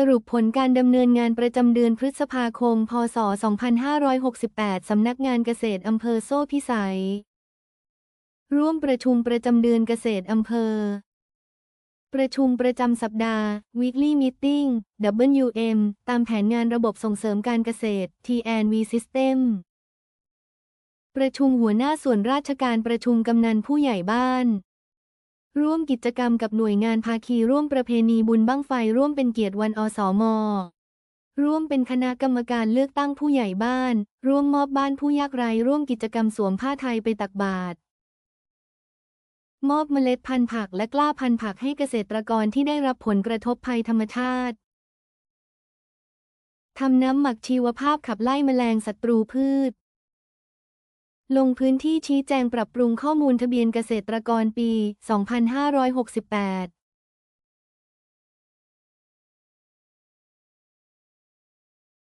สรุปผลการดำเนินงานประจำเดือนพฤษภาคม พศ 2568 สำนักงานเกษตรอำเภอโซ่พิสัย ร่วมประชุมประจำเดือนเกษตรอำเภอ ประชุมประจำสัปดาห์ weekly meeting WM ตามแผนงานระบบส่งเสริมการเกษตร TNV System ประชุมหัวหน้าส่วนราชการประชุมกำนันผู้ใหญ่บ้าน ร่วมกิจกรรมกับหน่วยงานภาคีร่วมประเพณีบุญบั้งไฟร่วมเป็นเกียรติวันอสม ร่วมเป็นคณะกรรมการเลือกตั้งผู้ใหญ่บ้าน ร่วมมอบบ้านผู้ยากไร้ร่วมกิจกรรมสวมผ้าไทยไปตักบาตรมอบเมล็ดพันธุ์ผักและกล้าพันธุ์ผักให้เกษตรกรที่ได้รับผลกระทบภัยธรรมชาติ ทำน้ำหมักชีวภาพขับไล่แมลงศัตรูพืช ลงพื้นที่ชี้แจงปรับปรุงข้อมูลทะเบียนเกษตรกรปี 2568